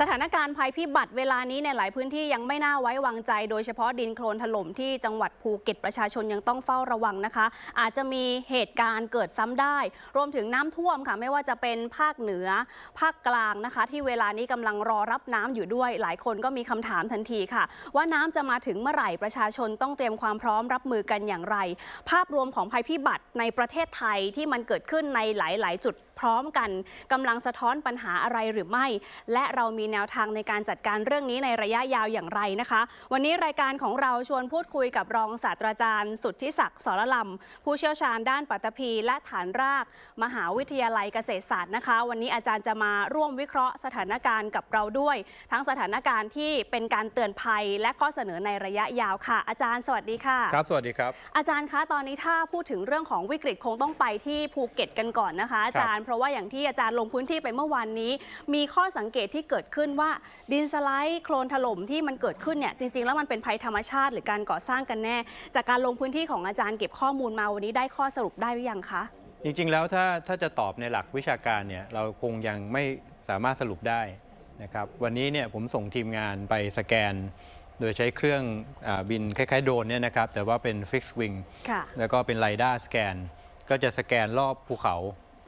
สถานการณ์ภัยพิบัติเวลานี้ในหลายพื้นที่ยังไม่น่าไว้วางใจ โดยเฉพาะดินโคลนถล่มที่จังหวัดภูเก็ตประชาชนยังต้องเฝ้าระวังนะคะ อาจจะมีเหตุการณ์เกิดซ้ำได้ รวมถึงน้ำท่วมค่ะไม่ว่าจะเป็นภาคเหนือ ภาคกลางนะคะ ที่เวลานี้กำลังรอรับน้ำอยู่ด้วย หลายคนก็มีคำถามทันทีค่ะ ว่าน้ำจะมาถึงเมื่อไหร่ประชาชนต้องเตรียมความพร้อมรับมือกันอย่างไร ภาพรวมของภัยพิบัติในประเทศไทยที่มันเกิดขึ้นในหลาย ๆ จุดพร้อมกันกำลังสะท้อนปัญหาอะไรหรือไม่ และเรามีแนวทางในการจัดการเรื่องนี้ในระยะยาวอย่างไรนะคะ วันนี้รายการของเราชวนพูดคุยกับรองศาสตราจารย์ สุทธิศักดิ์สรลำผู้เชี่ยวชาญด้านปัตภีและฐานราก มหาวิทยาลัยเกษตรศาสตร์นะคะ วันนี้อาจารย์จะมาร่วมวิเคราะห์สถานการณ์กับเราด้วย ทั้งสถานการณ์ที่เป็นการเตือนภัย และข้อเสนอในระยะยาวค่ะ อาจารย์สวัสดีค่ะครับสวัสดีครับ อาจารย์คะตอนนี้ถ้าพูดถึงเรื่องของวิกฤตคงต้องไปที่ภูเก็ตกันก่อนนะคะ อาจารย์เพราะว่าอย่างที่อาจารย์ลงพื้นที่ไปเมื่อวานนี้ มีข้อสังเกตที่เกิดขึ้นว่า ดินสไลด์โคลนถล่มที่มันเกิดขึ้นเนี่ยจริง ๆ แล้วมันเป็นภัยธรรมชาติหรือการก่อสร้างกันแน่ จากการลงพื้นที่ของอาจารย์เก็บข้อมูลมาวันนี้ได้ข้อสรุปได้หรือยังคะจริงๆแล้วถ้าถ้าจะตอบในหลักวิชาการเนี่ยเราคงยังไม่สามารถสรุปได้นะครับวันนี้เนี่ยผมส่งทีมงานไปสแกน โดยใช้เครื่องอาบินคล้ายๆโดรนเนี่ยนะครับแต่ว่าเป็น Fixed Wing ค่ะแล้วก็เป็นไ i ด้าสแกน ก็จะสแกนรอบภูเขา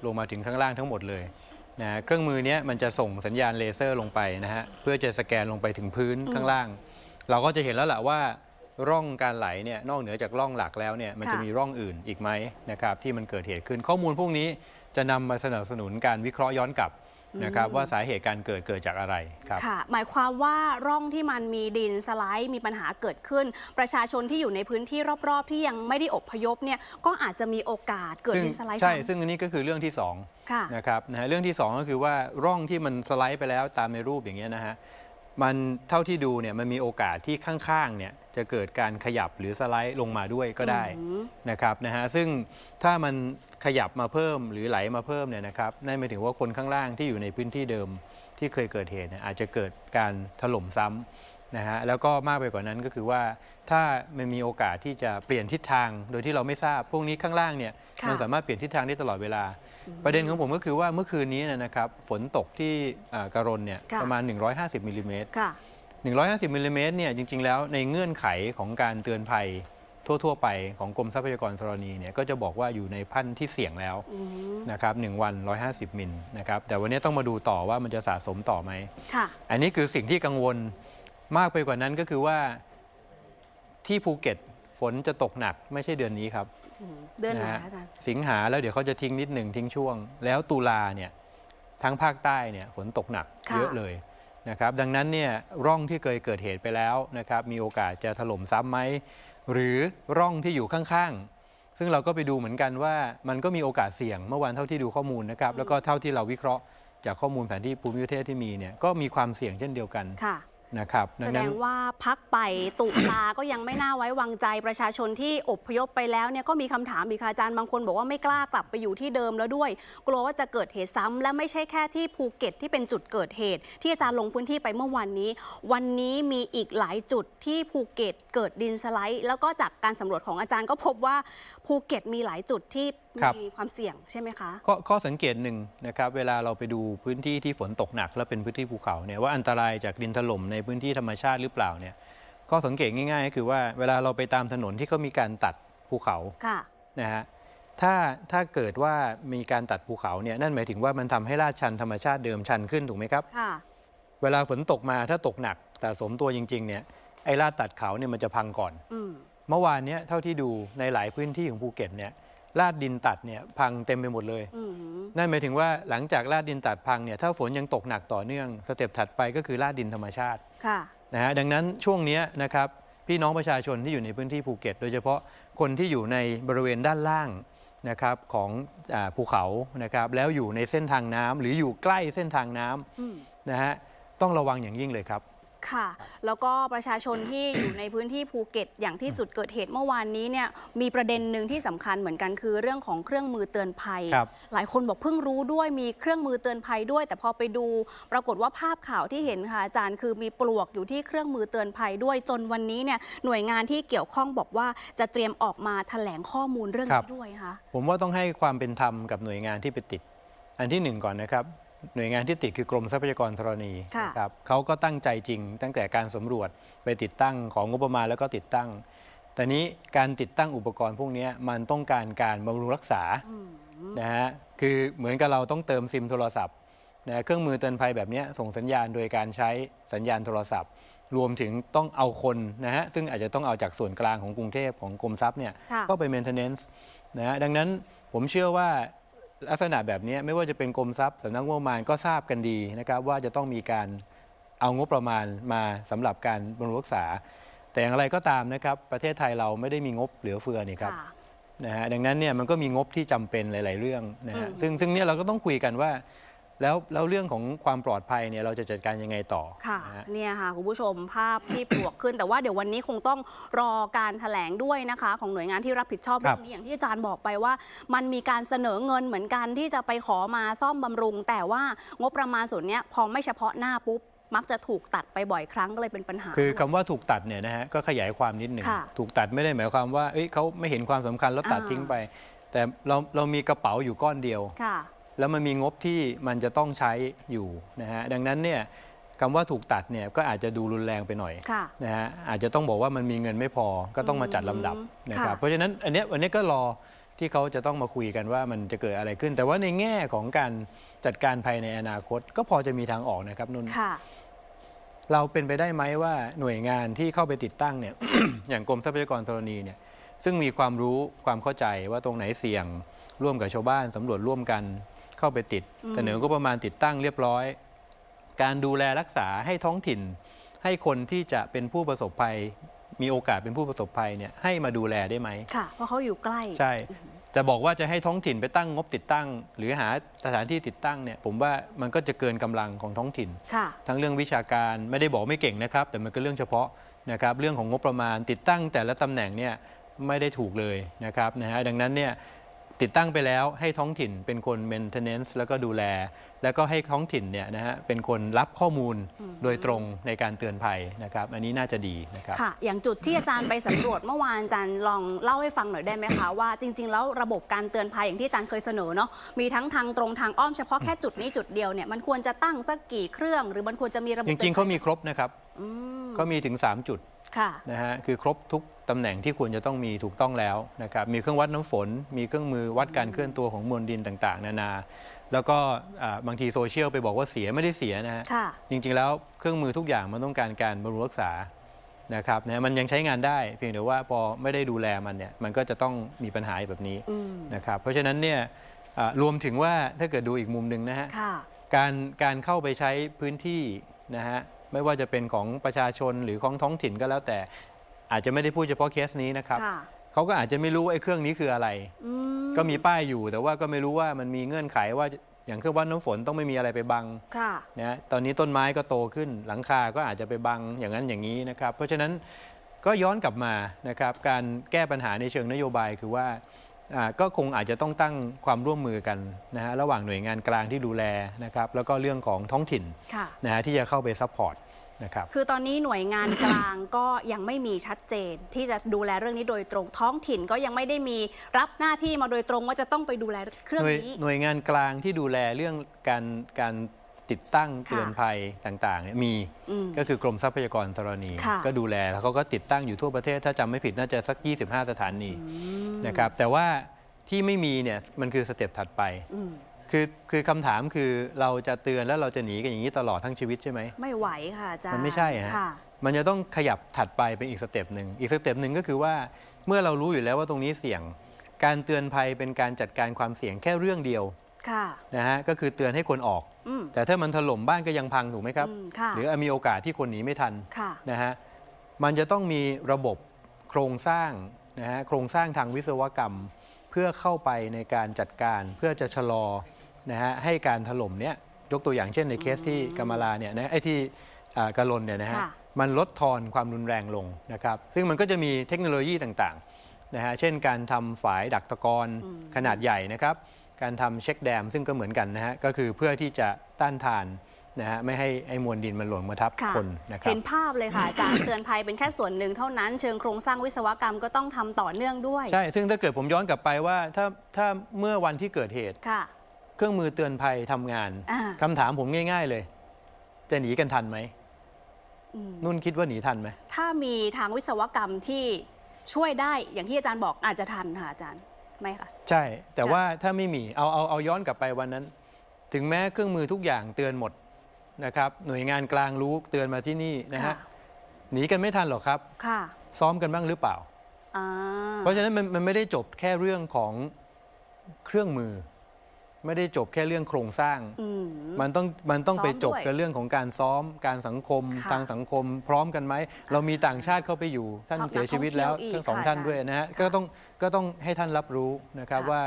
ลงมาถึงข้างล่างทั้งหมดเลยนะฮะเครื่องมือเนี้ยมันจะส่งสัญญาณเลเซอร์ลงไปนะฮะเพื่อจะสแกนลงไปถึงพื้นข้างล่าง เราก็จะเห็นแล้วแหละว่าร่องการไหลเนี่ยนอกเหนือจากร่องหลักแล้วเนี่ยมันจะค่ะมีร่องอื่นอีกไหมนะครับที่มันเกิดเหตุขึ้นข้อมูลพวกนี้จะนำมาสนับสนุนการวิเคราะห์ย้อนกลับ นะครับว่าสาเหตุการเกิดเกิดจากอะไรครับค่ะ หมายความว่าร่องที่มันมีดินสไลด์มีปัญหาเกิดขึ้น ประชาชนที่อยู่ในพื้นที่รอบๆ ที่ยังไม่ได้อพยพเนี่ยก็อาจจะมีโอกาสเกิดซึ่งดินสไลด์ใช่ซ้ำซึ่งอันนี้ก็คือเรื่องที่สองค่ะนะครับนะฮะเรื่องที่ 2 ก็คือว่าร่องที่มันสไลด์ไปแล้วตามในรูปอย่างเงี้ยนะฮะ มันเท่าที่ดูเนี่ยมันมีโอกาสที่ข้างๆเนี่ยจะเกิดการขยับหรือสไลด์ลงมาด้วยก็ได้นะครับนะฮะซึ่งถ้ามันขยับมาเพิ่มหรือไหลมาเพิ่มเนี่ยนะครับนั่นหมายถึงว่าคนข้างล่างที่อยู่ในพื้นที่เดิมที่เคยเกิดเหตุเนี่ยอาจจะเกิดการถล่มซ้ำนะฮะแล้วก็มากไปกว่านั้นก็คือว่า ถ้ามันมีโอกาสที่จะเปลี่ยนทิศทางโดยที่เราไม่ทราบ พวกนี้ข้างล่างเนี่ยค่ะมันสามารถเปลี่ยนทิศทางได้ตลอดเวลา ประเด็นของผมก็คือว่าเมื่อคืนนี้เนยนะครับฝนตกที่อ่ากระรนเนี่ยค่ะประมาณ 150มิลลิเมตรค่ะ150มิลลิเมตรเนี่ยจริง ๆ แล้วในเงื่อนไขของการเตือนภัยทั่ว ๆ ไปของกรมทรัพยากรธรณีเนี่ยก็จะบอกว่าอยู่ในพันธุ์ที่เสี่ยงแล้วนะครับหนึ่งวัน 150 มิลนะครับแต่วันนี้ต้องมาดูต่อว่ามันจะสะสมต่อไหมค่ะอันนี้คือสิ่งที่กังวลมากไปกว่านั้นก็คือว่าที่ภูเก็ตฝนจะตกหนักไม่ใช่เดือนนี้ครับ เดือนไหนนะฮะคะอาจารย์ สิงหาแล้วเดี๋ยวเขาจะทิ้งนิดหนึ่งทิ้งช่วง แล้วตุลาเนี่ยทั้งภาคใต้เนี่ยฝนตกหนักค่ะเยอะเลยนะครับดังนั้นเนี่ยร่องที่เคยเกิดเหตุไปแล้วนะครับมีโอกาสจะถล่มซ้ำไหมหรือร่องที่อยู่ข้างๆ ซึ่งเราก็ไปดูเหมือนกันว่ามันก็มีโอกาสเสี่ยงเมื่อวานเท่าที่ดูข้อมูลนะครับแล้วก็เท่าที่เราวิเคราะห์จากข้อมูลแผนที่ภูมิประเทศที่มีเนี่ยก็มีความเสี่ยงเช่นเดียวกันค่ะ นะครับแสดงว่าพักไปตุลาก็ยังไม่น่าไว้วางใจประชาชนที่อพยพไปแล้วเนี่ยก็มีคำถามอีกค่ะอาจารย์บางคนบอกว่าไม่กล้ากลับไปอยู่ที่เดิมแล้วด้วย กลัวว่าจะเกิดเหตุซ้ำและไม่ใช่แค่ที่ภูเก็ตที่เป็นจุดเกิดเหตุ ที่อาจารย์ลงพื้นที่ไปเมื่อวันนี้ วันนี้มีอีกหลายจุดที่ภูเก็ตเกิดดินสไลด์ แล้วก็จากการสำรวจของอาจารย์ก็พบว่าภูเก็ตมีหลายจุดที่ ครับ มีความเสี่ยงใช่ไหมคะ ข้อข้อสังเกตหนึ่งนะครับเวลาเราไปดูพื้นที่ที่ฝนตกหนัก และเป็นพื้นที่ภูเขาเนี่ยว่าอันตรายจากดินถล่มในพื้นที่ธรรมชาติหรือเปล่าเนี่ยข้อสังเกตง่ายๆก็คือว่าเวลาเราไปตามถนนที่เขามีการตัดภูเขาค่ะ นะฮะถ้าถ้าเกิดว่ามีการตัดภูเขาเนี่ยนั่นหมายถึงว่ามันทำให้ลาดชันธรรมชาติเดิมชันขึ้นถูกไหมครับ ค่ะ เวลาฝนตกมาถ้าตกหนักแต่สมตัวจริงๆเนี่ยไอ้ลาดตัดเขาเนี่ยมันจะพังก่อน อืม เมื่อวานเนี้ยเท่าที่ดูในหลายพื้นที่ของภูเก็ตเนี่ย ลาดดินตัดเนี่ยพังเต็มไปหมดเลยอืมนั่นหมายถึงว่าหลังจากลาดดินตัดพังเนี่ยถ้าฝนยังตกหนักต่อเนื่องสเต็ปถัดไปก็คือลาดดินธรรมชาติค่ะนะฮะดังนั้นช่วงเนี้ยนะครับพี่น้องประชาชนที่อยู่ในพื้นที่ภูเก็ต โดยเฉพาะคนที่อยู่ในบริเวณด้านล่างนะครับของอาภูเขานะครับแล้วอยู่ในเส้นทางน้ำหรืออยู่ใกล้เส้นทางน้อืมำนะฮะต้องระวังอย่างยิ่งเลยครับ ค่ะ แล้วก็ประชาชนที่อยู่ในพื้นที่ภูเก็ต อย่างที่จุดเกิดเหตุเมื่อวานนี้เนี่ยมีประเด็นหนึ่งที่สำคัญเหมือนกันคือเรื่องของเครื่องมือเตือนภัยครับหลายคนบอกเพิ่งรู้ด้วยมีเครื่องมือเตือนภัยด้วย แต่พอไปดู ปรากฏว่าภาพข่าวที่เห็นค่ะอาจารย์คือมีปลวกอยู่ที่เครื่องมือเตือนภัยด้วยจนวันนี้เนี่ยหน่วยงานที่เกี่ยวข้องบอกว่าจะเตรียมออกมาแถลงข้อมูลเรื่องครันี้บด้วยค่ะผมว่าต้องให้ความเป็นธรรมกับหน่วยงานที่ไปติด อันที่หนึ่งก่อนนะครับ หน่วยงานที่ติดคือกรมทรัพยากรธรณีค่ะนะครับเขาก็ตั้งใจจริง ตั้งแต่การสำรวจไปติดตั้งของงบประมาณแล้วก็ติดตั้ง แต่นี้การติดตั้งอุปกรณ์พวกเนี้ยมันต้องการการบำรุงรักษาอืมนะฮะคือเหมือนกับเราต้องเติมซิมโทรศัพท์นะเครื่องมือเตือนภัยแบบเนี้ยส่งสัญญาณโดยการใช้สัญญาณโทรศัพท์ รวมถึงต้องเอาคนนะฮะซึ่งอาจจะต้องเอาจากส่วนกลางของกรุงเทพของกรมทรัพย์เนี่ยค่ะก็ไป maintenance นะฮะดังนั้นผมเชื่อว่า ลักษณะแบบเนี้ยไม่ว่าจะเป็นกรมทรัพย์สำนักงบประมาณก็ทราบกันดีนะครับว่าจะต้องมีการเอางบประมาณมาสำหรับการบำรุงรักษา แต่อย่างไรก็ตามนะครับประเทศไทยเราไม่ได้มีงบเหลือเฟือนี่ครับค่ะนะฮะดังนั้นเนี่ยมันก็มีงบที่จำเป็นหลาย ๆ เรื่องนะฮะอืมซึ่งซึ่งเนี่ยเราก็ต้องคุยกันว่า แล้วแล้วเรื่องของความปลอดภัยเนี่ยเราจะจัดการยังไงต่อค่ะนะฮะเนี่ยค่ะคุณผู้ชมภาพที่ปลวกขึ้น แต่ว่าเดี๋ยววันนี้คงต้องรอการแถลงด้วยนะคะ ของหน่วยงานที่รับผิดชอบครัเรื่อบงนี้อย่างที่อาจารย์บอกไปว่า มันมีการเสนอเงินเหมือนกันที่จะไปขอมาซ่อมบำรุง แต่ว่างบประมาณส่วนเนี้ยพอไม่เฉพาะหน้าปุ๊บมักจะถูกตัดไปบ่อยครั้งก็เลยเป็นปัญหา คือคำว่าถูกตัดเนี่ยนะฮะก็ขยายความนิดหนึ่งค่ะถูกตัดไม่ได้หมายความว่าเอ้ยเขาไม่เห็นความสำคัญแล้วตัดอ่า ทิ้งไป แต่เราเรามีกระเป๋าอยู่ก้อนเดียว ค่ะ แล้วมันมีงบที่มันจะต้องใช้อยู่นะฮะดังนั้นเนี่ยคำว่าถูกตัดเนี่ยก็อาจจะดูรุนแรงไปหน่อยค่ะนะฮะอาจจะต้องบอกว่ามันมีเงินไม่พอก็ต้องมาจัดลำดับอืมนะครับค่ะ เพราะฉะนั้นอันเนี้ยวันนี้ก็รอที่เขาจะต้องมาคุยกันว่ามันจะเกิดอะไรขึ้น แต่ว่าในแง่ของการจัดการภายในอนาคต ก็พอจะมีทางออกนะครับนุ่น ค่ะ เราเป็นไปได้ไหมว่าหน่วยงานที่เข้าไปติดตั้งเนี่ย อย่างกรมทรัพยากรธรณีเนี่ยซึ่งมีความรู้ความเข้าใจว่าตรงไหนเสี่ยงร่วมกับชาวบ้านสำรวจร่วมกัน เข้าไปติดอืมเสนอก็ประมาณติดตั้งเรียบร้อย การดูแลรักษาให้ท้องถิ่น ให้คนที่จะเป็นผู้ประสบภัย มีโอกาสเป็นผู้ประสบภัยเนี่ยให้มาดูแลได้ไหมค่ะ เพราะเขาอยู่ใกล้ ใช่ จะบอกว่าจะให้ท้องถิ่นไปตั้งงบติดตั้ง หรือหาสถานที่ติดตั้งเนี่ยผมว่ามันก็จะเกินกำลังของท้องถิ่น ค่ะทั้งเรื่องวิชาการไม่ได้บอกไม่เก่งนะครับ แต่มันก็เรื่องเฉพาะนะครับเรื่องของงบประมาณติดตั้งแต่ละตำแหน่งเนี่ยไม่ได้ถูกเลยนะครับนะฮะดังนั้นเนี่ย ติดตั้งไปแล้วให้ท้องถิ่นเป็นคน maintenance แล้วก็ดูแล แล้วก็ให้ท้องถิ่นเนี่ยนะฮะเป็นคนรับข้อมูลโดยตรงในการเตือนภัยนะครับ อันนี้น่าจะดีนะครับ ค่ะ อย่างจุดที่อาจารย์ไปสำรวจ เมื่อวานอาจารย์ลองเล่าให้ฟังหน่อยได้ไหมคะ ว่าจริง ๆ แล้วระบบการเตือนภัยอย่างที่อาจารย์เคยเสนอเนาะมีทั้งทางตรงทางอ้อมเฉพาะแค่จุดนี้จุดเดียวเนี่ยมันควรจะตั้งสักกี่เครื่อง หรือมันควรจะมีระบบจริงๆเขามีครบนะครับอืมก็มีถึง 3 จุดค่ะ นะฮะคือครบทุกตำแหน่งที่ควรจะต้องมีถูกต้องแล้วนะครับมีเครื่องวัดน้ำฝน มีเครื่องมือวัดการเคลื่อนตัวของมวลดินต่างๆ นานา แล้วก็อ่าบางทีโซเชียลไปบอกว่าเสียไม่ได้เสียนะฮะค่ะจริงๆแล้วเครื่องมือทุกอย่างมันต้องการการบำรุงรักษานะครับนะมันยังใช้งานได้เพียงแต่ว่าพอไม่ได้ดูแลมันเนี่ยมันก็จะต้องมีปัญหาแบบนี้อืมนะครับเพราะฉะนั้นเนี่ยอ่ารวมถึงว่าถ้าเกิดดูอีกมุมหนึ่งนะฮะค่ะการการเข้าไปใช้พื้นที่นะฮะ ไม่ว่าจะเป็นของประชาชนหรือของท้องถิ่นก็แล้วแต่ อาจจะไม่ได้พูดเฉพาะเคสนี้นะครับค่ะ เขาก็อาจจะไม่รู้ว่าไอ้เครื่องนี้คืออะไร อืมก็มีป้ายอยู่ แต่ว่าก็ไม่รู้ว่ามันมีเงื่อนไขว่าอย่างเครื่องวัดน้ำฝนต้องไม่มีอะไรไปบัง ค่ะ นะฮะตอนนี้ต้นไม้ก็โตขึ้นหลังคาก็อาจจะไปบังอย่างนั้นอย่างนี้นะครับ เพราะฉะนั้นก็ย้อนกลับมานะครับ การแก้ปัญหาในเชิงนโยบายคือว่าอ่า ก็คงอาจจะต้องตั้งความร่วมมือกันนะฮะระหว่างหน่วยงานกลางที่ดูแลนะครับแล้วก็เรื่องของท้องถิ่นค่ะนะฮะที่จะเข้าไปซัพพอร์ตนะครับคือตอนนี้หน่วยงานกลางก็ยังไม่มีชัดเจน ที่จะดูแลเรื่องนี้โดยตรงท้องถิ่นก็ยังไม่ได้มีรับหน้าที่มาโดยตรงว่าจะต้องไปดูแลเครื่องหน่วยนี้หน่วยงานกลางที่ดูแลเรื่องการการ ติดตั้งค่ะเตือนภัยต่างๆเนี่ยมีอืมก็คือกรมทรัพยากรธรณีค่ะก็ดูแลแล้วเขาก็ติดตั้งอยู่ทั่วประเทศถ้าจำไม่ผิดน่าจะสัก 25 สถานีนะครับแต่ว่าที่ไม่มีเนี่ยมันคือสเต็ปถัดไปอืมคือคือคำถามคือเราจะเตือนแล้วเราจะหนีกันอย่างนี้ตลอดทั้งชีวิตใช่ไหมไม่ไหวค่ะอาจารย์มันไม่ใช่ฮะค่ะมันจะต้องขยับถัดไปเป็นอีกสเต็ปหนึ่งอีกสเต็ปหนึ่งก็คือว่าเมื่อเรารู้อยู่แล้วว่าตรงนี้เสี่ยง การเตือนภัยเป็นการจัดการความเสี่ยงแค่เรื่องเดียวค่ะ นะฮะก็คือเตือนให้คนออกอืมแต่ถ้ามันถล่มบ้านก็ยังพังถูกไหมครับอืมค่ะหรือมีโอกาสที่คนหนีไม่ทันค่ะนะฮะมันจะต้องมีระบบโครงสร้างนะฮะโครงสร้างทางวิศวกรรม เพื่อเข้าไปในการจัดการเพื่อจะชะลอนะฮะให้การถล่มเนี้ยยกตัวอย่างเช่นในเคสที่กำมาลาเนี่ยนะไอ้ที่อ่ากะลนเนี่ยนะฮะค่ะมันลดทอนความรุนแรงลงนะครับซึ่งมันก็จะมีเทคโนโลยีต่างๆนะฮะเช่นการทำฝายดักตะกอนขนาดใหญ่นะครับ การทำเช็คแดมซึ่งก็เหมือนกันนะฮะก็คือเพื่อที่จะต้านทานนะฮะไม่ให้ไอ้มวลดินมันหล่นมาทับค่ะคนนะครัเห็บนภาพเลยค่ะอาจารย์เตือนภัยเป็นแค่ส่วนหนึ่งเท่านั้น เชิงโครงสร้างวิศวกรรมก็ต้องทำต่อเนื่องด้วย ใช่ ซึ่งถ้าเกิดผมย้อนกลับไปว่าถ้าถ้าเมื่อวันที่เกิดเหตุ ค่ะ เครื่องมือเตือนภัยทำงานอ่า คำถามผมง่าย ๆเลย จะหนีกันทันไหมอืมนุ่นคิดว่าหนีทันไหมถ้ามีทางวิศวกรรมที่ช่วยได้อย่างที่อาจารย์บอกอาจจะทันค่ะอาจารย์ ไหมคะใช่ แต่ค่ะว่าถ้าไม่มีเอาเอาเอาย้อนกลับไปวันนั้น ถึงแม้เครื่องมือทุกอย่างเตือนหมดนะครับ หน่วยงานกลางรู้เตือนมาที่นี่นะฮะค่ะ หนีกันไม่ทันหรอกครับ ค่ะซ้อมกันบ้างหรือเปล่า อ่าเพราะฉะนั้นมันมันไม่ได้จบแค่เรื่องของเครื่องมือ ไม่ได้จบแค่เรื่องโครงสร้าง อืม มันต้องมันต้องซ้อมไปจบด้วยกับเรื่องของการซ้อมการสังคมค่ะทางสังคม พร้อมกันไหมเรามีต่างชาติเข้าไปอยู่ท่านครับเสียชีวิตแล้วนักท่องเที่ยวอีกทั้งสองค่ะท่านอาจารย์ด้วยนะฮะค่ะก็ต้องก็ต้องให้ท่านรับรู้นะครับค่ะว่า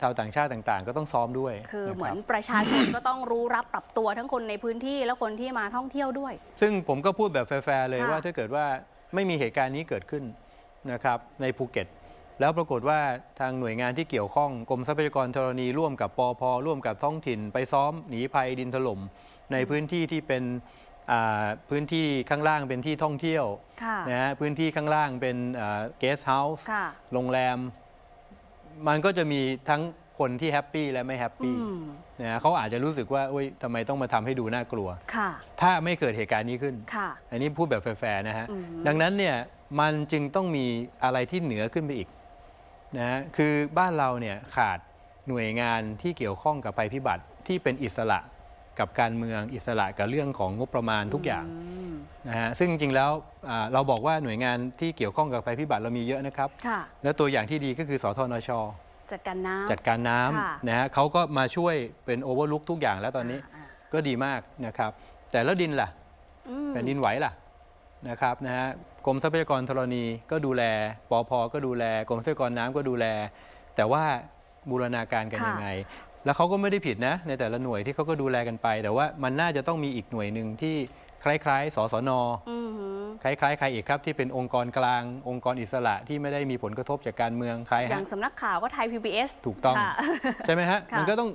ชาวต่างชาติต่างๆ ก็ต้องซ้อมด้วย คือนะเหมืรัอบนประชาชนก็ต้องรู้รับปรับตัวทั้งคนในพื้นที่และคนที่มาท่องเที่ยวด้วย ซึ่งผมก็พูดแบบแฟร์ๆเลยค่ะว่าถ้าเกิดว่าไม่มีเหตุการณ์นี้เกิดขึ้นนะครับในภูเก็ต แล้วปรากฏว่าทางหน่วยงานที่เกี่ยวข้องกรมทรัพยากรธรณีร่วมกับปอพร่วมกับท้องถิ่น ไปซ้อมหนีภัยดินถล่มในพื้นที่ที่เป็นอ่าพื้นที่ข้างล่างเป็นที่ท่องเที่ยวค่ะนะฮะพื้นที่ข้างล่างเป็นเกสต์เฮาส์ค่ะโรงแรม มันก็จะมีทั้งคนที่แฮปปี้และไม่แฮปอืปี้มนะฮะเขาอาจจะรู้สึกว่าโอ๊ยทำไมต้องมาทำให้ดูน่ากลัวค่ะถ้าไม่เกิดเหตุการณ์นี้ขึ้นค่ะอันนี้พูดแบบแฟร์ๆนะฮะอืมดังนั้นเนี่ยมันจึงต้องมีอะไรที่เหนือขึ้นไปอีก นะฮะคือบ้านเราเนี่ยขาดหน่วยงานที่เกี่ยวข้องกับภัยพิบัติที่เป็นอิสระกับการเมืองอิสระกับเรื่องของงบประมาณทุกอย่างมนะฮะซึ่งจริงๆแล้วอ่าเราบอกว่าหน่วยงานที่เกี่ยวข้องกับภัยพิบัติเรามีเยอะนะครับค่ะและตัวอย่างที่ดีก็คือสทนช จัดการน้ำจัดการน้ค่ะำนะฮะเขาก็มาช่วยเป็นโอเวอร์ลุกทุกอย่างแล้วตอนนี้าก็ดีมากนะครับ แต่แล้วดินล่ะอืมแผ่นดินไหวล่ะนะครับนะฮะ กรมทรัพยากรธรณีก็ดูแลปอพก็ดูแล กรมทรัพยากรน้ำก็ดูแล แต่ว่าบูรณาการกันค่ะยังไง แล้วเขาก็ไม่ได้ผิดนะ ในแต่ละหน่วยที่เขาก็ดูแลกันไป แต่ว่ามันน่าจะต้องมีอีกหน่วยหนึ่งที่คล้ายๆ สสนอือหือคล้ายๆใครอีกครับที่เป็นองค์กรกลาง องค์กรอิสระที่ไม่ได้มีผลกระทบจากการเมืองใครอย่าฮะงสำนักข่าวก็ไทย PBS ถูกต้องค่ะใช่ไหมฮะค่ะมันก็ต้อง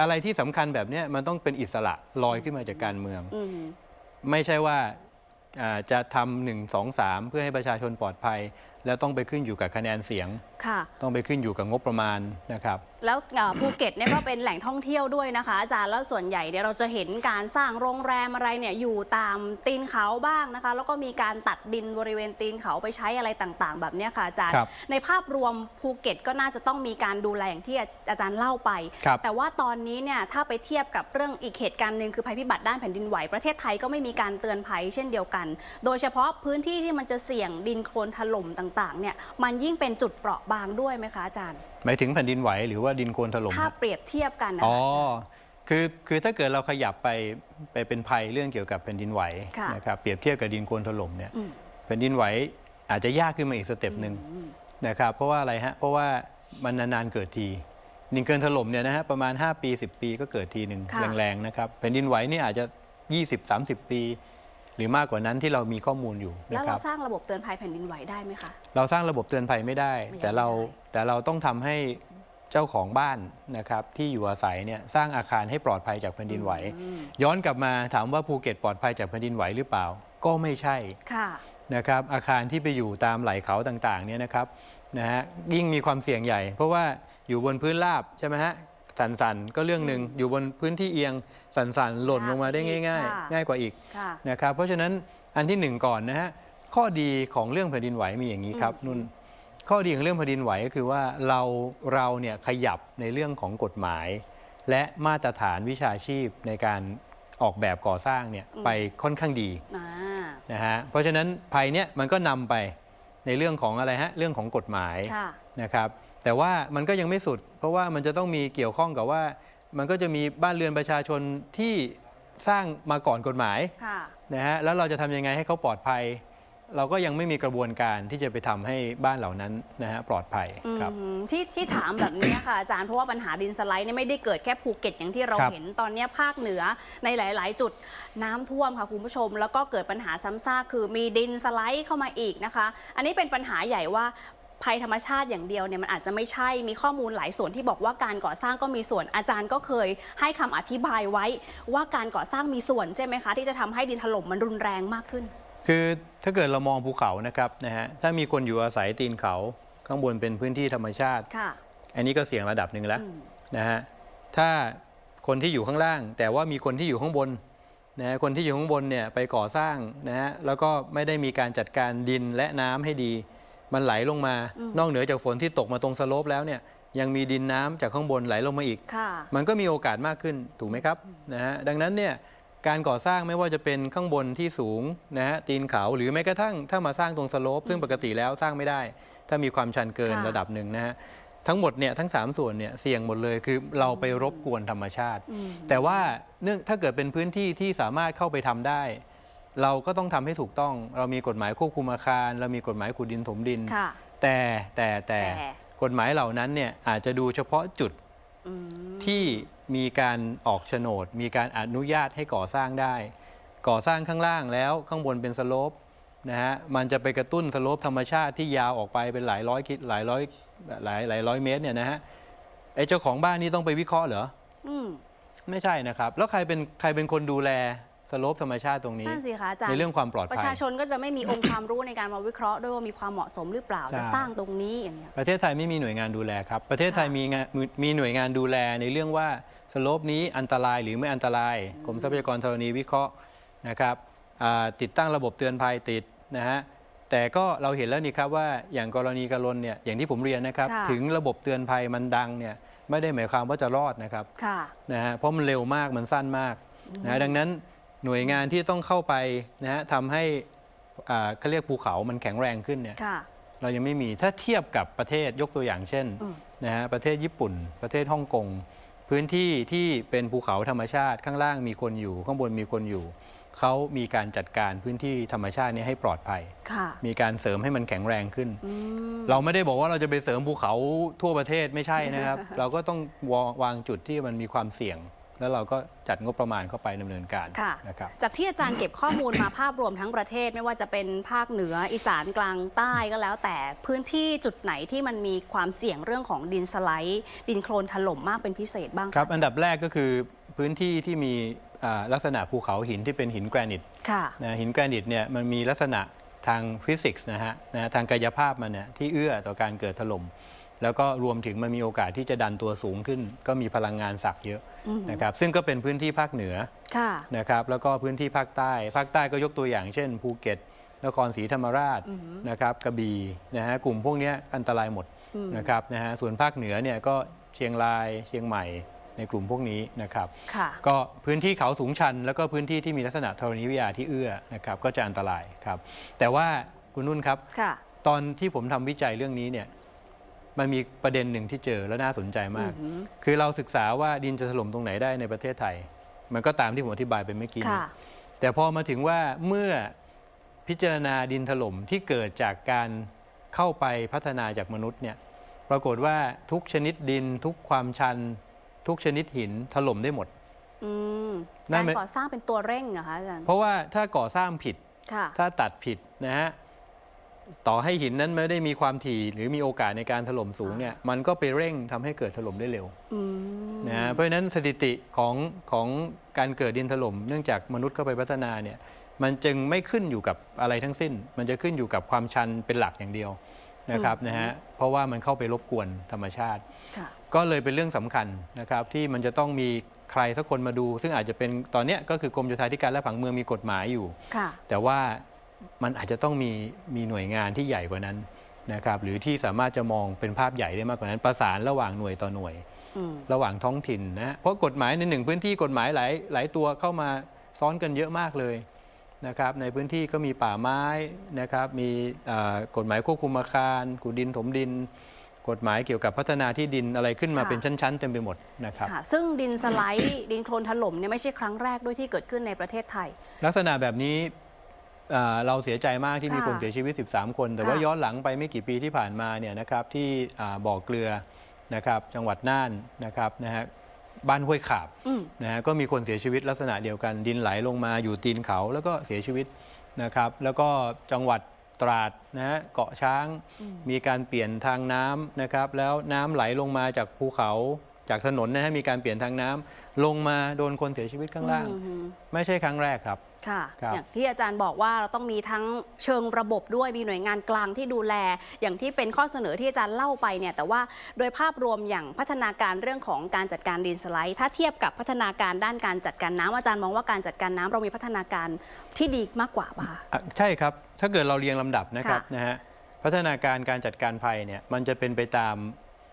อะไรที่สำคัญแบบเนี้ยมันต้องเป็นอิสระลอยขึ้นมาจากการเมืองอืมไม่ใช่ว่าอ่า จะทำหนึ่งสองสามเพื่อให้ประชาชนปลอดภัย แล้วต้องไปขึ้นอยู่กับคะแนนเสียงค่ะ ต้องไปขึ้นอยู่กับงบประมาณนะครับ แล้วเอ่อภูเก็ตเนี่ยก็เป็นแหล่งท่องเที่ยวด้วยนะคะ อาจารย์แล้วส่วนใหญ่เนี่ยเราจะเห็นการสร้างโรงแรมอะไรเนี่ยอยู่ตามตีนเขาบ้างนะคะ แล้วก็มีการตัดดินบริเวณตีนเขาไปใช้อะไรต่างๆ แบบเนี้ยค่ะอาจารย์ ครับในภาพรวมภูเก็ตก็น่าจะต้องมีการดูแลอย่างที่อาจารย์เล่าไป ครับ แต่ว่าตอนนี้เนี่ยถ้าไปเทียบกับเรื่องอีกเหตุการณ์หนึ่งคือภัยพิบัติด้านแผ่นดินไหวประเทศไทยก็ไม่มีการเตือนภัยเช่นเดียวกัน โดยเฉพาะพื้นที่ที่มันจะเสี่ยงดินโคลนถล่มต่างๆเนี่ยมันยิ่งเป็นจุดเปราะบางด้วยไหมคะอาจารย์ หมายถึงแผ่นดินไหวหรือว่าดินโคลนถล่มถ้าฮะเปรียบเทียบกันนะอ๋อคะอาจารย์คือคือถ้าเกิดเราขยับไปไปเป็นภัยเรื่องเกี่ยวกับแผ่นดินไหวค่ะนะครับเปรียบเทียบกับดินโคลนถล่มเนี่ยอืมแผ่นดินไหวอาจจะยากขึ้นมาอีกสเต็ปหนึ่งอืมนะครับเพราะว่าอะไรฮะเพราะว่ามันนานๆเกิดทีดินเกินถล่มเนี่ยนะฮะประมาณ 5 ปี 10 ปีก็เกิดทีหนึ่งค่ะแรงๆนะครับแผ่นดินไหวนี่อาจจะ 20-30 ปี หรือมากกว่านั้นที่เรามีข้อมูลอยู่แล้วนะคเรารับ สร้างระบบเตือนภัยแผ่นดินไหวได้ไหมคะ เราสร้างระบบเตือนภัยไม่ได้ ไม่ได้ แต่เราไม่ได้แต่เราต้องทำให้เจ้าของบ้านนะครับที่อยู่อาศัยเนี่ยสร้างอาคารให้ปลอดภัยจากแผ่นดินไหว อืมย้อนกลับมาถามว่าภูเก็ตปลอดภัยจากแผ่นดินไหวหรือเปล่า ก็ไม่ใช่ค่ะ นะครับอาคารที่ไปอยู่ตามไหล่เขาต่างๆเนี่ยนะครับนะฮะยิ่งมีความเสี่ยงใหญ่ เพราะว่าอยู่บนพื้นราบใช่ไหมฮะ สันๆ ก็เรื่องหนึ่งอยู่บนพื้นที่เอียงสันๆ หล่นลงมาได้ง่ายค่ะๆง่ายกว่าอีกค่ะนะครับเพราะฉะนั้นอันที่หนึ่งก่อนนะฮะข้อดีของเรื่องแผ่นดินไหวมีอย่างนี้ครับอืมนุ่นข้อดีของเรื่องแผ่นดินไหวก็คือว่าเราเราเนี่ยขยับในเรื่องของกฎหมาย และมาตรฐานวิชาชีพในการออกแบบก่อสร้างเนี่ยไปค่อนข้างดีอ่านะฮะเพราะฉะนั้นภัยเนี่ยมันก็นำไปในเรื่องของอะไรฮะเรื่องของกฎหมายค่ะนะครับ แต่ว่ามันก็ยังไม่สุด เพราะว่ามันจะต้องมีเกี่ยวข้องกับว่า มันก็จะมีบ้านเรือนประชาชนที่สร้างมาก่อนกฎหมายค่ะ นะฮะแล้วเราจะทำยังไงให้เขาปลอดภัย เราก็ยังไม่มีกระบวนการที่จะไปทำให้บ้านเหล่านั้นนะฮะปลอดภัยครับ อืมที่ที่ถามแบบนี้ค่ะ อาจารย์เพราะว่าปัญหาดินสไลด์เนี่ยไม่ได้เกิดแค่ภูเก็ตอย่างที่เราครับเห็นตอนเนี้ยภาคเหนือในหลาย ๆ จุดน้ำท่วมค่ะคุณผู้ชม แล้วก็เกิดปัญหาซ้ำซากคือมีดินสไลด์เข้ามาอีกนะคะ อันนี้เป็นปัญหาใหญ่ว่า ภัยธรรมชาติอย่างเดียวเนี่ยมันอาจจะไม่ใช่มีข้อมูลหลายส่วนที่บอกว่าการก่อสร้างก็มีส่วนอาจารย์ก็เคย ให้คำอธิบายไว้ว่าการก่อสร้างมีส่วนใช่ไหมคะ ที่จะทำให้ดินถล่มมันรุนแรงมากขึ้น คือถ้าเกิดเรามองภูเขานะครับนะฮะถ้ามีคนอยู่อาศัยตีนเขาข้างบนเป็นพื้นที่ธรรมชาติค่ะอันนี้ก็เสี่ยงระดับหนึ่งแล้วอืมนะฮะถ้าคนที่อยู่ข้างล่าง แต่ว่ามีคนที่อยู่ข้างบนนะฮะคนที่อยู่ข้างบนเนี่ยไปก่อสร้างนะฮะแล้วก็ไม่ได้มีการจัดการดินและน้ำให้ดี มันไหลลงมา นอกเหนือจากฝนที่ตกมาตรงสโลปแล้วเนี่ยยังมีดินน้ำจากข้างบนไหลลงมาอีกค่ะมันก็มีโอกาสมากขึ้นถูกไหมครับนะฮะดังนั้นเนี่ยการก่อสร้างไม่ว่าจะเป็นข้างบนที่สูงนะฮะตีนเขาหรือแม้กระทั่งถ้ามาสร้างตรงสโลปซึ่งปกติแล้วสร้างไม่ได้ ถ้ามีความชันเกินค่ะระดับหนึ่งนะฮะทั้งหมดเนี่ยทั้ง 3 ส่วนเนี่ยเสี่ยงหมดเลยคือเราไปรบกวนธรรมชาติอืมแต่ว่าเนื่องถ้าเกิดเป็นพื้นที่ที่สามารถเข้าไปทำได้ เราก็ต้องทำให้ถูกต้อง เรามีกฎหมายควบคุมอาคาร เรามีกฎหมายขุดดินถมดิน ค่ะ แต่แต่แต่แต่ กฎหมายเหล่านั้นเนี่ยอาจจะดูเฉพาะจุดอืม ที่มีการออกโฉนด มีการอนุญาตให้ก่อสร้างได้ ก่อสร้างข้างล่างแล้วข้างบนเป็นสโลปนะฮะมันจะไปกระตุ้นสโลปธรรมชาติที่ยาวออกไปเป็นหลายร้อยกิหลายร้อยหลายหลายร้อยเมตรเนี่ยนะฮะไอ้เจ้าของบ้านนี่ต้องไปวิเคราะห์เหรอ อืม ไม่ใช่นะครับ แล้วใครเป็นใครเป็นคนดูแลส โลปธรรมชาติตรงนี้ นั่นสิคะอาจารย์ในเรื่องความปลอดประภัยชาชนก็จะไม่มีองค์ความรู้ในการมาวิเคราะห์ด้วยว่ามีความเหมาะสมหรือเปล่า ใช่ จะสร้างตรงนี้อย่างเงี้ย ประเทศไทยไม่มีหน่วยงานดูแลครับ ประเทศไทยค่ะมีงานมีหน่วยงานดูแลในเรื่องว่าสโลปนี้อันตรายหรือไม่อันตรายกรมทรัพยากรธรณีวิเคราะห์นะครับอ่าติดตั้งระบบเตือนภัยติดนะฮะแต่ก็เราเห็นแล้วนี่ครับว่าอย่างกรณีกรณเนี่ยอย่างที่ผมเรียนนะครับ ค่ะ ถึงระบบเตือนภัยมันดังเนี่ยไม่ได้หมายความว่าจะรอดนะครับ ค่ะ นะฮะเพราะมันเร็วมากมันสั้นมากนะฮะดังนั้น หน่วยงานที่ต้องเข้าไปนะฮะทำให้อ่าเขาเรียกภูเขามันแข็งแรงขึ้นเนี่ย ค่ะ เรายังไม่มีถ้าเทียบกับประเทศยกตัวอย่างเช่นอืม นะฮะประเทศญี่ปุ่น ประเทศฮ่องกงพื้นที่ที่เป็นภูเขาธรรมชาติข้างล่างมีคนอยู่ ข้างบนมีคนอยู่ เขามีการจัดการพื้นที่ธรรมชาตินี้ให้ปลอดภัย ค่ะมีการเสริมให้มันแข็งแรงขึ้น อืม เราไม่ได้บอกว่าเราจะไปเสริมภูเขาทั่วประเทศไม่ใช่นะครับ เราก็ต้องวางวางจุดที่มันมีความเสี่ยง แล้วเราก็จัดงบประมาณเข้าไปดำเนินการค่ะนะครับจากที่อาจารย์เก็บข้อมูลมาภาพรวมทั้งประเทศไม่ว่าจะเป็นภาคเหนืออีสานกลางใต้ก็แล้ว แต่พื้นที่จุดไหนที่มันมีความเสี่ยงเรื่องของดินสไลด์ดินโคลนถล่มมากเป็นพิเศษบ้างะครับ อันดับแรกก็คือพื้นที่ที่มีอ่าลักษณะภูเขาหินที่เป็นหินแกรนิตค่ะนะหินแกรนิตเนี่ยมันมีลักษณะทางฟิสิกส์นะฮะนะทางกายภาพมันเนี่ยที่เอื้อต่อการเกิดถล่ม แล้วก็รวมถึงมันมีโอกาสที่จะดันตัวสูงขึ้น ก็มีพลังงานสักเยอะอืมนะครับซึ่งก็เป็นพื้นที่ภาคเหนือค่ะนะครับแล้วก็พื้นที่ภาคใต้ ภาคใต้ก็ยกตัวอย่างเช่น ภูเก็ตนครศรีธรรมราชนะครับกระบี่นะฮะกลุ่มพวกเนี้ยอันตรายหมดอืมนะครับนะฮะส่วนภาคเหนือเนี่ยก็เชียงรายเชียงใหม่ในกลุ่มพวกนี้นะครับค่ะก็พื้นที่เขาสูงชัน แล้วก็พื้นที่ที่มีลักษณะธรณีวิทยาที่เอื้อนะครับก็จะอันตรายครับแต่ว่าคุณนุ่นครับค่ะตอนที่ผมทำวิจัยเรื่องนี้เนี่ย มันมีประเด็นหนึ่งที่เจอและน่าสนใจมากอือหือคือเราศึกษาว่าดินจะถล่มตรงไหนได้ในประเทศไทย มันก็ตามที่ผมอธิบายไปเมื่อกี้นี้ค่ะแต่พอมาถึงว่าเมื่อพิจารณาดินถล่มที่เกิดจากการเข้าไปพัฒนาจากมนุษย์เนี่ยปรากฏว่าทุกชนิดดินทุกความชัน ทุกชนิดหินถล่มได้หมดอืมนั่กานรไหมก่อสร้างเป็นตัวเร่งเหรอคะอาจารย์เพราะว่าถ้าก่อสร้างผิดค่ะถ้าตัดผิดนะฮะ ต่อให้หินนั้นไม่ได้มีความถี่ หรือมีโอกาสในการถล่มสูงเนี่ยมันก็ไปเร่งทำให้เกิดถล่มได้เร็วอืมนะฮะเพราะฉะนั้นสถิติของของการเกิดดินถล่มเนื่องจากมนุษย์เข้าไปพัฒนาเนี่ยมันจึงไม่ขึ้นอยู่กับอะไรทั้งสิ้น มันจะขึ้นอยู่กับความชันเป็นหลักอย่างเดียวนะครับนะฮะเพราะว่ามันเข้าไปรบกวนธรรมชาติค่ะก็เลยเป็นเรื่องสำคัญนะครับที่มันจะต้องมีใครสักคนมาดู ซึ่งอาจจะเป็นตอนเนี้ยก็คือกรมโยธาธิการและผังเมืองมีกฎหมายอยู่ค่ะแต่ว่า มันอาจจะต้องมีมีหน่วยงานที่ใหญ่กว่านั้นนะครับหรือที่สามารถจะมองเป็นภาพใหญ่ได้มากกว่านั้น ประสานระหว่างหน่วยต่อหน่วยอืมระหว่างท้องถิ่นนะเพราะกฎหมายในหนึ่งพื้นที่กฎหมายหลายหลายตัวเข้ามาซ้อนกันเยอะมากเลยนะครับในพื้นที่ก็มีป่าไม้นะครับมีอ่ากฎหมายควบคุมอาคารขุดดินถมดิน กฎหมายเกี่ยวกับพัฒนาที่ดินอะไรขึ้นมาค่ะเป็นชั้น ๆ เต็มไปหมดนะครับค่ะซึ่งดินสไลด์ดินโคลนถล่มเนี่ยไม่ใช่ครั้งแรกด้วยที่เกิดขึ้นในประเทศไทย ลักษณะแบบนี้ อ่าเราเสียใจมากที่มีค่ะคนเสียชีวิต 13 คน แต่ว่าค่ะย้อนหลังไปไม่กี่ปีที่ผ่านมาเนี่ยนะครับที่อ่าบ่อเกลือนะครับจังหวัดน่านนะครับนะฮะบ้านห้วยขาบอืม นะฮะก็มีคนเสียชีวิตลักษณะเดียวกันดินไหลลงมาอยู่ตีนเขาแล้วก็เสียชีวิตนะครับ แล้วก็จังหวัดตราดนะฮะเกาะช้าง มีการเปลี่ยนทางน้ำนะครับ แล้วน้ำไหลลงมาจากภูเขาจากถนนนะฮะมีการเปลี่ยนทางน้ำลงมาโดนคนเสียชีวิตข้างล่างอืมไม่ใช่ครั้งแรกครับ ค่ะ ครับอย่างที่อาจารย์บอกว่าเราต้องมีทั้งเชิงระบบด้วยมีหน่วยงานกลางที่ดูแล อย่างที่เป็นข้อเสนอที่อาจารย์เล่าไปเนี่ยแต่ว่าโดยภาพรวมอย่างพัฒนาการเรื่องของการจัดการดินสไลด์ถ้าเทียบกับพัฒนาการด้านการจัดการน้ำอาจารย์มองว่าการจัดการน้ำเรามีพัฒนาการที่ดีมากกว่าป่ะคะ อะใช่ครับ ถ้าเกิดเราเรียงลำดับนะครับค่ะ นะฮะพัฒนาการการจัดการภัยเนี่ยมันจะเป็นไปตาม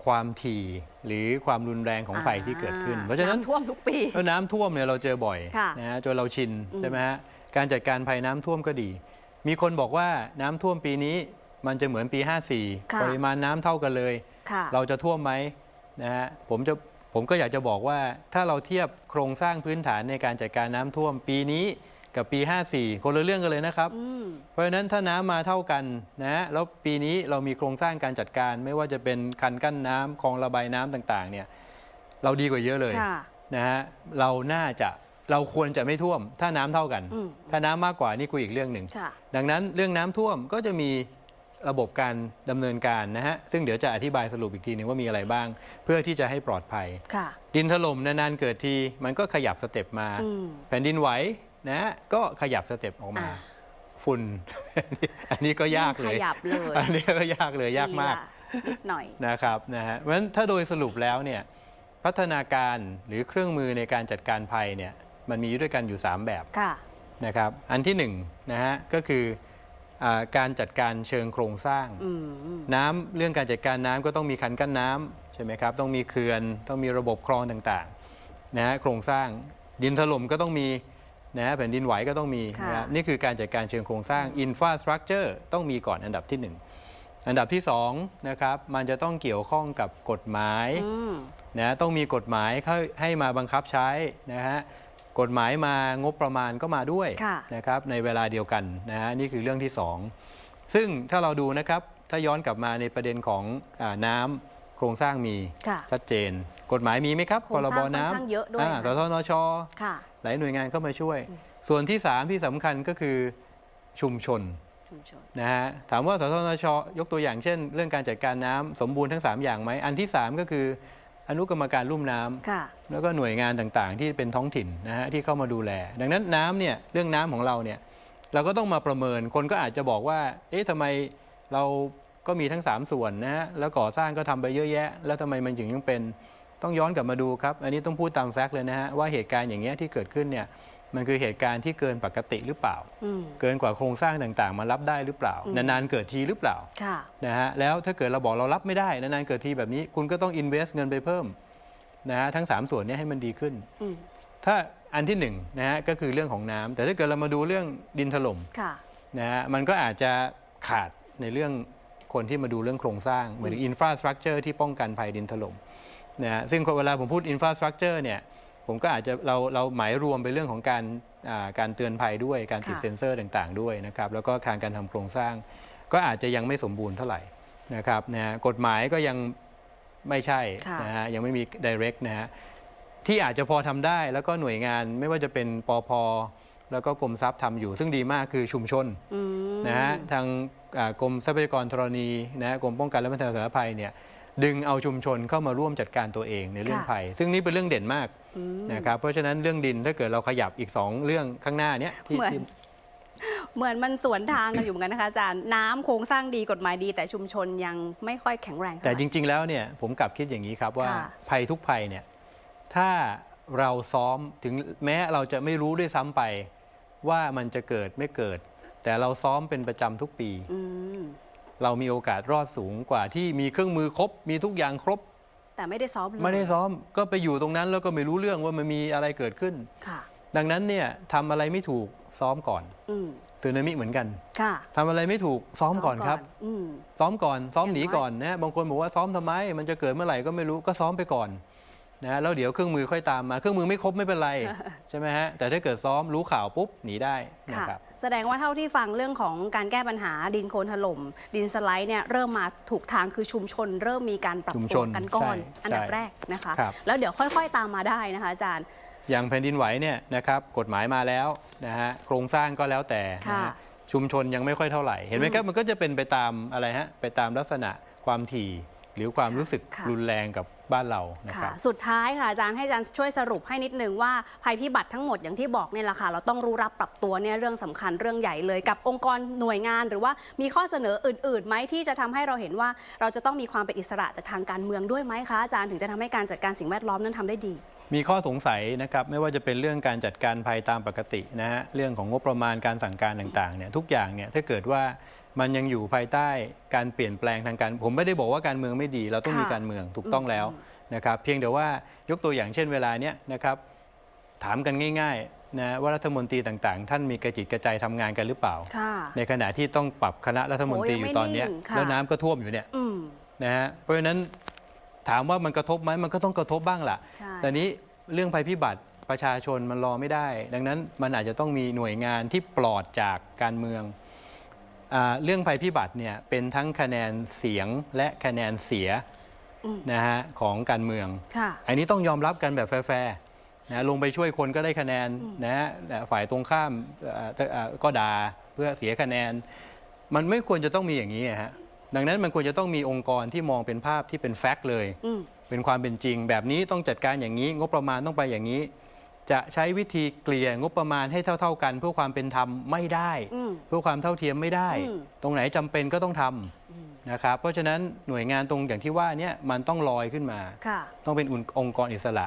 ความถี่หรือความรุนแรงของภัยที่เกิดขึ้น เพราะฉะนั้นำท่วมทุกปีแล้วน้ำท่วมเนี่ยเราเจอบ่อยค่ะนะฮะจนเราชินใช่ไหมฮะการจัดการภัยน้ำท่วมก็ดี มีคนบอกว่าน้ำท่วมปีนี้มันจะเหมือนปีค่ะ54 ปริมาณน้ำเท่ากันเลยค่ะเราจะท่วมไหมนะฮะผมจะผมก็อยากจะบอกว่าถ้าเราเทียบโครงสร้างพื้นฐานในการจัดการน้ำท่วมปีนี้ กับปี 54 คนละเรื่องกันเลยนะครับอืมเพราะฉะนั้นถ้าน้ำมาเท่ากันนะฮะแล้วปีนี้เรามีโครงสร้างการจัดการ ไม่ว่าจะเป็นคันกั้นน้ำคลองระบายน้ำต่างๆเนี่ยเราดีกว่าเยอะเลยค่ะนะฮะเราน่าจะเราควรจะไม่ท่วม ถ้าน้ำเท่ากันอืมถ้าน้ำมากกว่านี่คุยอีกเรื่องหนึ่งค่ะดังนั้นเรื่องน้ำท่วมก็จะมีระบบการดำเนินการนะฮะ ซึ่งเดี๋ยวจะอธิบายสรุปอีกทีหนึ่งว่ามีอะไรบ้าง เพื่อที่จะให้ปลอดภัยค่ะดินถล่มนานๆเกิดที มันก็ขยับสเต็ปมาอืมแผ่นดินไหว นะฮะก็ขยับสเต็ปออกมา อ่า ฝุ่น อันนี้ก็ยากเลยขยับเลยอันนี้ก็ยากเลยยากมากดีละนิดหน่อย นะครับนะฮะเพราะฉะนั้นถ้าโดยสรุปแล้วเนี่ยพัฒนาการหรือเครื่องมือในการจัดการภัยเนี่ยมันมีอยู่ด้วยกันอยู่ 3 แบบค่ะ นะครับอันที่1นงนะฮะก็คืออาการจัดการเชิงโครงสร้าง อืม น้ำเรื่องการจัดการน้ำก็ต้องมีคันกั้นน้ำใช่ไหมครับต้องมีเขื่อนต้องมีระบบคลองต่างๆนะฮะโครงสร้างดินถล่มก็ต้องมี นะฮะแผ่นดินไหวก็ต้องมีค่ะ นะครับนี่คือการจัดการเชิงโครงสร้างอินฟ a าสตรักเจอร์ต้องมีก่อนอันดับที่หนึ่งอันดับที่สองนะครับมันจะต้องเกี่ยวข้องกับกฎหมายอืม นะต้องมีกฎหมายเข้าให้มาบังคับใช้นะฮะกฎหมายมางบประมาณก็มาด้วยค่ะ นะครับในเวลาเดียวกันนะฮะนี่คือเรื่องที่สองซึ่งถ้าเราดูนะครับถ้าย้อนกลับมาในประเด็นของอาน้ำโครงสร้างมี ค่ะ ชัดเจน กฎหมายมีไหมครับโครงสร้างพค่อนข้างเยอะด้วยานะสสนช ค่ะ หลายหน่วยงานเข้ามาช่วย ส่วนที่สามที่สำคัญก็คือชุมชนชุมชน นะฮะถามว่าสสนช ยกตัวอย่างเช่น เรื่องการจัดการน้ำสมบูรณ์ทั้ง 3 อย่างไหม อันที่ 3 ก็คืออนุกรรมการลุ่มน้ำค่ะ แล้วก็หน่วยงานต่างๆ ที่เป็นท้องถิ่นนะฮะที่เข้ามาดูแล ดังนั้นน้ำเนี่ยเรื่องน้ำของเราเนี่ยเราก็ต้องมาประเมินคนก็อาจจะบอกว่า เอ๊ะทำไมเราก็มีทั้ง 3 ส่วนนะฮะแล้วก่อสร้างก็ทำไปเยอะแยะ แล้วทำไมมันถึงยังเป็น ต้องย้อนกลับมาดูครับ อันนี้ต้องพูดตามแฟกต์เลยนะฮะว่าเหตุการณ์อย่างเงี้ยที่เกิดขึ้นเนี่ยมันคือเหตุการณ์ที่เกินปกติหรือเปล่าอืมเกินกว่าโครงสร้างต่างๆ มารับได้หรือเปล่าอืมนานๆเกิดทีหรือเปล่าค่ะนะฮะแล้วถ้าเกิดเราบอกเรารับไม่ได้นานๆเกิดทีแบบนี้ คุณก็ต้อง invest เงินไปเพิ่มนะฮะทั้ง 3 ส่วนเนี้ให้มันดีขึ้นอืมถ้าอันที่หนึ่งนะฮะก็คือเรื่องของน้ำแต่ถ้าเกิดเรามาดูเรื่องดินถล่มค่ะนะฮะมันก็อาจจะขาดในเรื่องคนที่มาดูเรื่องโครงสร้างเหมือนอินฟราสตรักเจอร์ที่ป้องกันภัยดินถล่ม นะฮะซึ่งเวลาผมพูดอินฟราสตรักเจอร์เนี่ยผมก็อาจจะเราเราหมายรวมไปเรื่องของการอ่าการเตือนภัยด้วยการติดค่ะเซ็นเซอร์ต่างๆด้วยนะครับแล้วก็การการทำโครงสร้าง ก็อาจจะยังไม่สมบูรณ์เท่าไหร่นะครับนะฮะกฎหมายก็ยังไม่ใช่ค่ะนะฮะยังไม่มี direct นะฮะที่อาจจะพอทำได้แล้วก็หน่วยงานไม่ว่าจะเป็นปอพแล้วก็กรมทรัพย์ทำอยู่ ซึ่งดีมากคือชุมชนอืมนะฮะทางอ่ากรมทรัพยากรธรณีนะฮะกรมป้องกันและบรรเทาสาธารณภัยเนี่ย ดึงเอาชุมชนเข้ามาร่วมจัดการตัวเองในเรื่องค่ะภัย ซึ่งนี่เป็นเรื่องเด่นมากอืมนะครับเพราะฉะนั้นเรื่องดินถ้าเกิดเราขยับอีก 2 เรื่องข้างหน้าเนี้ยที่เหมือนที่เหมือนมันสวนทางกันอยู่เหมือนกันนะคะอาจารย์น้ำโครงสร้างดีกฎหมายดี แต่ชุมชนยังไม่ค่อยแข็งแรงเท่าแต่ไหร่จริง ๆ แล้วเนี่ยผมกลับคิดอย่างนี้ครับว่าค่ะภัยทุกภัยเนี่ยถ้าเราซ้อมถึงแม้เราจะไม่รู้ด้วยซ้ำไปว่ามันจะเกิดไม่เกิด แต่เราซ้อมเป็นประจำทุกปีอืม เรามีโอกาสรอดสูงกว่าที่มีเครื่องมือครบ มีทุกอย่างครบ แต่ไม่ได้ซ้อมเลยไม่ได้ซ้อมก็ไปอยู่ตรงนั้นแล้วก็ไม่รู้เรื่องว่ามันมีอะไรเกิดขึ้น ค่ะ ดังนั้นเนี่ยทำอะไรไม่ถูกซ้อมก่อนอืมสึนามิเหมือนกันค่ะทำอะไรไม่ถูกซ้อมก่อนครับ อืม ซ้อมก่อนซ้อมอย่างหนีน้อยก่อนนะบางคนบอกว่าซ้อมทำไม มันจะเกิดเมื่อไหร่ก็ไม่รู้ก็ซ้อมไปก่อน นะแล้วเดี๋ยวเครื่องมือค่อยตามมา เครื่องมือไม่ครบไม่เป็นไรใช่ไหมฮะแต่ถ้าเกิดซ้อมรู้ข่าวปุ๊บหนีได้นะค่ะครับแสดงว่าเท่าที่ฟังเรื่องของการแก้ปัญหาดินโคลนถล่ม ดินสไลด์เนี่ยเริ่มมาถูกทางคือชุมชน เริ่มมีการปรับชุมตัชวนกันก่อนใช่อันดับใช่แรกนะคะครับแล้วเดี๋ยวค่อยๆตามมาได้นะคะอาจารย์ อย่างแผ่นดินไหวเนี่ยนะครับกฎหมายมาแล้วนะฮะโครงสร้างก็แล้วแต่นะค่ะฮะชุมชนยังไม่ค่อยเท่าไหร่เห็นไหมครับมันก็จะเป็นไปตามอะไรฮะไปตามลักษณะความถี่หรือความรู้สึกค่ะรุนแรงกับ บ้านเรานะคค่ะรับสุดท้ายค่ะอาจารย์ให้อาจารย์ช่วยสรุปให้นิดนึงว่าภัยพิบัติทั้งหมดอย่างที่บอกเนี่ยแหละค่ะเราต้องรู้รับปรับตัวเนี่ยเรื่องสำคัญเรื่องใหญ่เลยกับองค์กรหน่วยงานหรือว่ามีข้อเสนออื่นๆไหมที่จะทำให้เราเห็นว่าเราจะต้องมีความเป็นอิสระจากทางการเมืองด้วยไหมคะอาจารย์ถึงจะทำให้การจัดการสิ่งแวดล้อมนั้นทำได้ดี มีข้อสงสัยนะครับไม่ว่าจะเป็นเรื่องการจัดการภัยตามปกตินะฮะเรื่องของงบประมาณการสั่งการต่างๆเนี่ยทุกอย่างเนี่ยถ้าเกิดว่ามันยังอยู่ภายใต้การเปลี่ยนแปลงทางการ ผมไม่ได้บอกว่าการเมืองไม่ดี เราต้องค่ะมีการเมืองถูกต้องแล้วนะครับเพียงแต่ว่ายกตัวอย่างเช่นเวลาเนี้ยนะครับถามกันง่ายๆนะว่ารัฐมนตรีต่างๆ ท่านมีกระจิตกระใจทำงานกันหรือเปล่าค่ะในขณะที่ต้องปรับคณะรัฐมนตรีโอ้อยังไม่ยู่ตอนเนี้ยนิ่งค่ะแล้วน้ำก็ท่วมอยู่เนี่ยอืมนะฮะเพราะฉะนั้น ถามว่ามันกระทบไหมมันก็ต้องกระทบบ้างล่ะ ใช่ แต่นี้เรื่องภัยพิบัติประชาชนมันรอไม่ได้ ดังนั้นมันอาจจะต้องมีหน่วยงานที่ปลอดจากการเมืองอาเรื่องภัยพิบัติเนี่ยเป็นทั้งคะแนนเสียงและคะแนนเสียอืม นะฮะของการเมือง ค่ะ อันนี้ต้องยอมรับกันแบบแฟร์ๆนะลงไปช่วยคนก็ได้คะแนนนะฮะฝ่ายตรงข้ามเอ่อเอ่อก็ด่าเพื่อเสียคะแนน มันไม่ควรจะต้องมีอย่างนี้อะฮะ ดังนั้นมันควรจะต้องมีองค์กรที่มองเป็นภาพที่เป็นแฟกต์เลย อืม เป็นความเป็นจริง แบบนี้ต้องจัดการอย่างนี้ งบประมาณต้องไปอย่างนี้ จะใช้วิธีเกลี่ยงบประมาณให้เท่า ๆ กัน เพื่อความเป็นธรรมไม่ได้ อืมเพื่อความเท่าเทียมไม่ได้ อืม ตรงไหนจำเป็นก็ต้องทำนะครับเพราะฉะนั้นหน่วยงานตรงอย่างที่ว่าเนี่ยมันต้องลอยขึ้นมา ค่ะ ต้องเป็นองค์กรอิสระ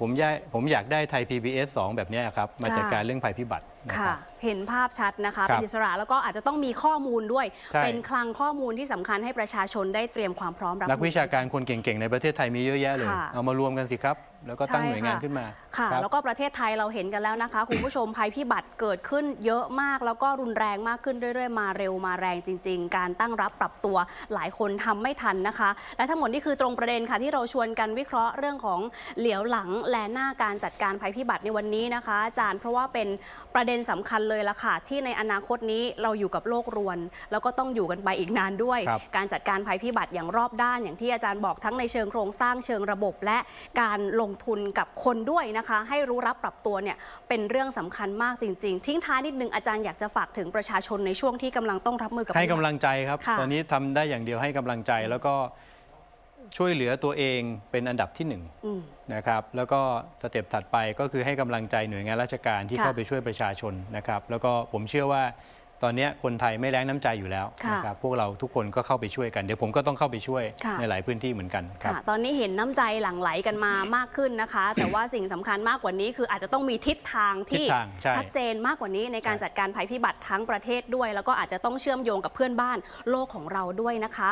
ผมอยากผมอยากได้ไทย PBS 2 แบบเนี้ยครับ มาค่ะจัดการเรื่องภัยพิบัติ นะคค่ะรับเห็นภาพชัดนะคะครับเป็นอิสระแล้วก็อาจจะต้องมีข้อมูลด้วย ใช่ เป็นคลังข้อมูลที่สำคัญให้ประชาชนได้เตรียมความพร้อมรับนักวิชามือ การคนเก่งๆ ในประเทศไทยมีเยอะแยะเลย ค่ะ เอามารวมกันสิครับ แล้วก็ตั้งใช่หน่วยงานค่ะขึ้นมาค่ะ ครับ แล้วก็ประเทศไทยเราเห็นกันแล้วนะคะ คุณผู้ชมภัยพิบัติเกิดขึ้นเยอะมากแล้วก็รุนแรงมากขึ้นเรื่อยๆ มาเร็วมาแรงจริง ๆ การตั้งรับปรับตัวหลายคนทำไม่ทันนะคะ และทั้งหมดนี่คือตรงประเด็นค่ะ ที่เราชวนกันวิเคราะห์เรื่องของเหลียวหลังแลหน้าการจัดการภัยพิบัติในวันนี้นะคะอาจารย์เพราะว่าเป็นประเด็นสำคัญเลยละค่ะ ที่ในอนาคตนี้เราอยู่กับโลกรวน แล้วก็ต้องอยู่กันไปอีกนานด้วยครับการจัดการภัยพิบัติอย่างรอบด้าน อย่างที่อาจารย์บอกทั้งในเชิงโครงสร้างเชิงระบบ และการลงทุนกับคนด้วยนะคะ ให้รู้รับปรับตัวเนี่ยเป็นเรื่องสำคัญมากจริง ๆ ทิ้งท้ายนิดนึงอาจารย์อยากจะฝากถึงประชาชนในช่วงที่กำลังต้องรับมือกับให้กำลังใจครับค่ะตอนนี้ทำได้อย่างเดียวให้กำลังใจแล้วก็ ช่วยเหลือตัวเองเป็นอันดับที่หนึ่งอืมนะครับ แล้วก็สเต็ปถัดไปก็คือให้กำลังใจหน่วยงานราชการที่ค่ะเข้าไปช่วยประชาชนนะครับ แล้วก็ผมเชื่อว่าตอนเนี้ยคนไทยไม่แรงน้ำใจอยู่แล้วค่ะนะครับพวกเราทุกคนก็เข้าไปช่วยกัน เดี๋ยวผมก็ต้องเข้าไปช่วยค่ะ ในหลายพื้นที่เหมือนกันครับ ค่ะ ตอนนี้เห็นน้ำใจหลั่งไหลกันมามากขึ้นนะคะ แต่ว่าสิ่งสำคัญมากกว่านี้คืออาจจะต้องมีทิศทางที่ทิศทางใช่ชัดเจนมากกว่านี้ในการใช่ จัดการภัยพิบัติทั้งประเทศด้วย แล้วก็อาจจะต้องเชื่อมโยงกับเพื่อนบ้านโลกของเราด้วยนะคะ